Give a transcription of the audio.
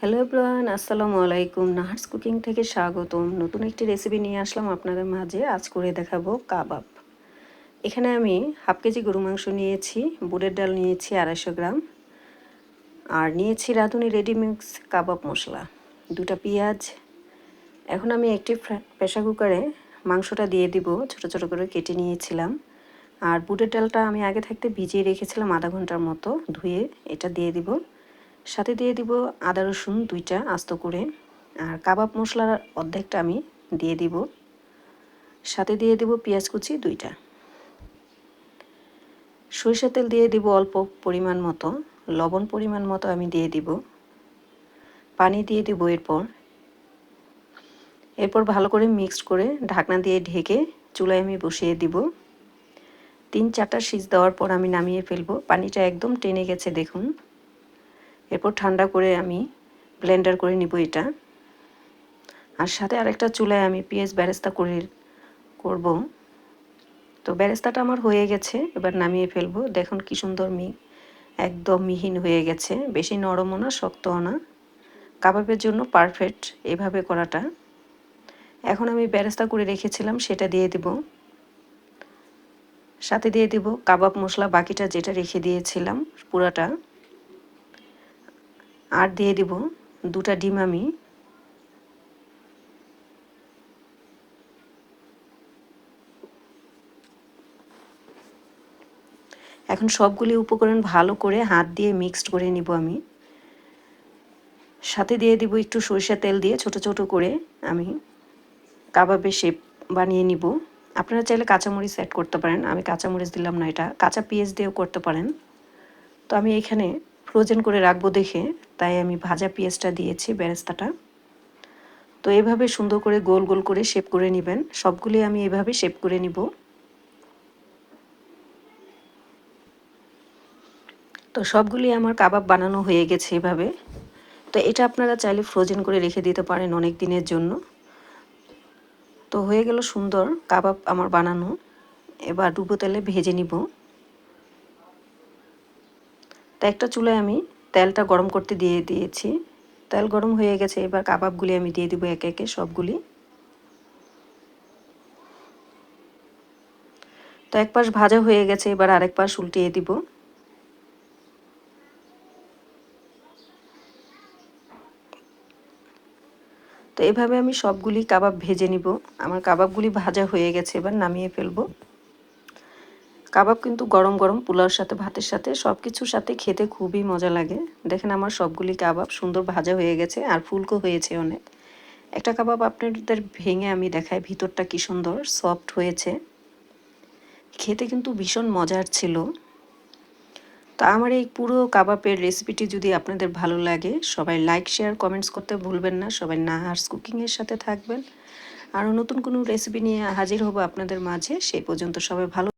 Hello everyone, আসসালামু আলাইকুম। Nahar's cooking থেকে স্বাগতম। নতুন একটি রেসিপি নিয়ে আসলাম আপনাদের মাঝে। আজ করে দেখাবো কাবাব। এখানে আমি হাফ কেজি গরু মাংস নিয়েছি, বুটের ডাল নিয়েছি আড়াইশো গ্রাম, আর নিয়েছি রাঁধুনি রেডিমিক্স কাবাব মশলা, দুটা পেঁয়াজ। এখন আমি একটি প্রেশার কুকারে মাংসটা দিয়ে দিব, ছোট ছোট করে কেটে নিয়েছিলাম। আর বুটের ডালটা আমি আগে থাকতে ভিজিয়ে রেখেছিলাম আধা ঘণ্টার মতো ধুয়ে এটা দিয়ে দিব। সাথে দিয়ে দিব আদা রসুন দুইটা আস্ত করে। আর কাবাব মশলার অর্ধেকটা আমি দিয়ে দিব। সাথে দিয়ে দিব পেঁয়াজ কুচি দুইটা। সরিষা তেল দিয়ে দিব অল্প পরিমাণ মতো। লবণ পরিমাণ মতো আমি দিয়ে দিব। পানি দিয়ে দিব এরপর। এরপর ভালো করে মিক্সড করে ঢাকনা দিয়ে ঢেকে চুলায় আমি বসিয়ে দিব। তিন চারটা সিজ দেওয়ার পর আমি নামিয়ে ফেলব। পানিটা একদম টেনে গেছে দেখুন। এরপর ঠান্ডা করে আমি ব্লেন্ডার করে নিব এটা। আর সাথে আরেকটা চুলায় আমি পেঁয়াজ ব্যারেস্তা করে করব। তো ব্যারেস্তাটা আমার হয়ে গেছে, এবার নামিয়ে ফেলব। দেখুন কি সুন্দর মি একদম মিহিন হয়ে গেছে। বেশি নরমও না, শক্তও না। কাবাবের জন্য পারফেক্ট এভাবে করাটা। এখন আমি ব্যারেস্তা করে রেখেছিলাম, সেটা দিয়ে দিব। সাথে দিয়ে দিব কাবাব মশলা, বাকিটা যেটা রেখে দিয়েছিলাম, পুরাটা। আর দিয়ে দিব দুটা ডিম আমি। এখন সবগুলি উপকরণ ভালো করে হাত দিয়ে মিক্সড করে নিব আমি। সাথে দিয়ে দিব একটু সরিষা তেল দিয়ে ছোট ছোট করে আমি কাবাবের শেপ বানিয়ে নিব। আপনারা চাইলে কাঁচামরিচ অ্যাড করতে পারেন, আমি কাঁচামরিচ দিলাম না এটা, কাঁচা পেঁয়াজ দিয়েও করতে পারেন। তো আমি এখানে ফ্রোজেন করে রাখব দেখে, তাই আমি ভাজা পেঁয়াজটা দিয়েছি বেরেস্তাটা। তো এভাবে সুন্দর করে গোল গোল করে শেপ করে নেবেন। সবগুলি আমি এভাবে শেপ করে নিব। তো সবগুলি আমার কাবাব বানানো হয়ে গেছে এভাবে। তো এটা আপনারা চাইলে ফ্রোজেন করে রেখে দিতে পারেন অনেক দিনের জন্য। তো হয়ে গেল সুন্দর কাবাব আমার বানানো। এবার ডুবো তেলে ভেজে নিব। তো একটা চুলায় আমি তেলটা গরম করতে দিয়ে দিয়েছি। তেল গরম হয়ে গেছে, এবার কাবাবগুলি আমি দিয়ে দিব একে একে সবগুলি। তো এক পাশ ভাজা হয়ে গেছে, এবার আরেক পাশ উল্টিয়ে দিব। তো এভাবে আমি সবগুলি কাবাব ভেজে নিব। আমার কাবাবগুলি ভাজা হয়ে গেছে, এবার নামিয়ে ফেলব। কাবাব কিন্তু গরম গরম, পোলাওর সাথে, ভাতের সাথে সব কিছুর সাথে খেতে খুবই মজা লাগে। দেখেন আমার সবগুলি কাবাব সুন্দর ভাজা হয়ে গেছে আর ফুলকো হয়েছে অনেক। একটা কাবাব আপনাদের ভেঙে আমি দেখাই, ভিতরটা কি সুন্দর সফট হয়েছে। খেতে কিন্তু ভীষণ মজার ছিল। তো আমার এই পুরো কাবাবের রেসিপিটি যদি আপনাদের ভালো লাগে, সবাই লাইক শেয়ার কমেন্টস করতে ভুলবেন না। সবাই নাহার্স কুকিংয়ের সাথে থাকবেন। আরও নতুন কোনো রেসিপি নিয়ে হাজির হব আপনাদের মাঝে, সেই পর্যন্ত সবাই ভালো